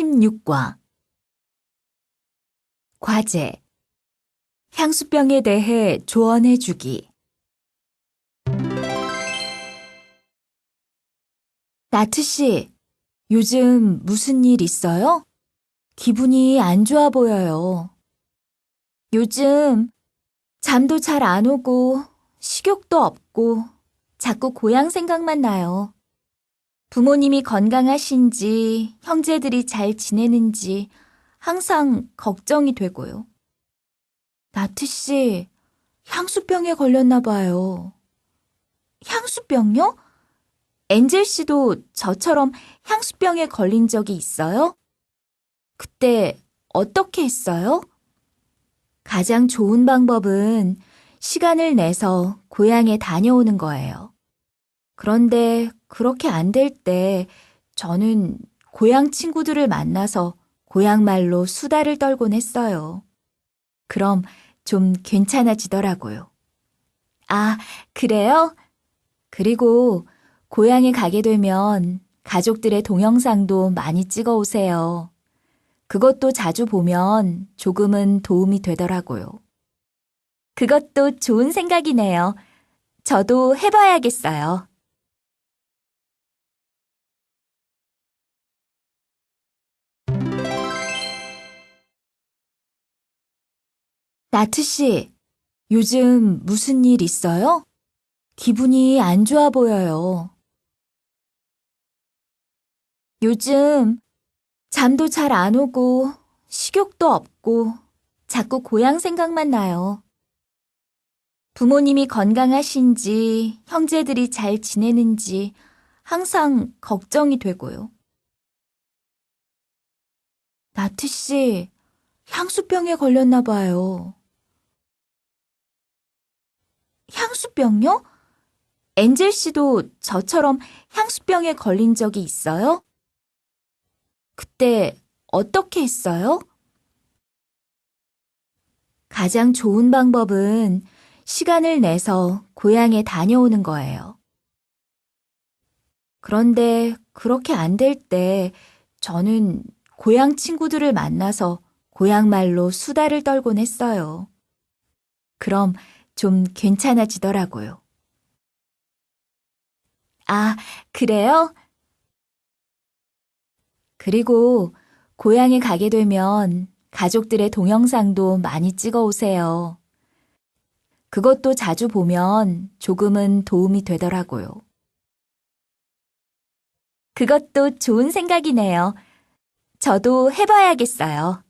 16과 과제 향수병에 대해 조언해 주기 나트 씨, 요즘 무슨 일 있어요? 기분이 안 좋아 보여요. 요즘 잠도 잘 안 오고 식욕도 없고 자꾸 고향 생각만 나요. 부모님이 건강하신지, 형제들이 잘 지내는지 항상 걱정이 되고요. 나트 씨, 향수병에 걸렸나 봐요. 향수병요? 엔젤 씨도 저처럼 향수병에 걸린 적이 있어요? 그때 어떻게 했어요? 가장 좋은 방법은 시간을 내서 고향에 다녀오는 거예요. 그런데 그렇게 안 될 때 저는 고향 친구들을 만나서 고향 말로 수다를 떨곤 했어요. 그럼 좀 괜찮아지더라고요. 아, 그래요? 그리고 고향에 가게 되면 가족들의 동영상도 많이 찍어 오세요. 그것도 자주 보면 조금은 도움이 되더라고요. 그것도 좋은 생각이네요. 저도 해봐야겠어요. 나트 씨, 요즘 무슨 일 있어요? 기분이 안 좋아 보여요. 요즘 잠도 잘 안 오고 식욕도 없고 자꾸 고향 생각만 나요. 부모님이 건강하신지, 형제들이 잘 지내는지 항상 걱정이 되고요. 나트 씨, 향수병에 걸렸나 봐요. 향수병요? 엔젤 씨도 저처럼 향수병에 걸린 적이 있어요? 그때 어떻게 했어요? 가장 좋은 방법은 시간을 내서 고향에 다녀오는 거예요. 그런데 그렇게 안 될 때 저는 고향 친구들을 만나서 고향 말로 수다를 떨곤 했어요. 그럼 좀 괜찮아지더라고요. 아, 그래요? 그리고 고향에 가게 되면 가족들의 동영상도 많이 찍어 오세요. 그것도 자주 보면 조금은 도움이 되더라고요. 그것도 좋은 생각이네요. 저도 해봐야겠어요.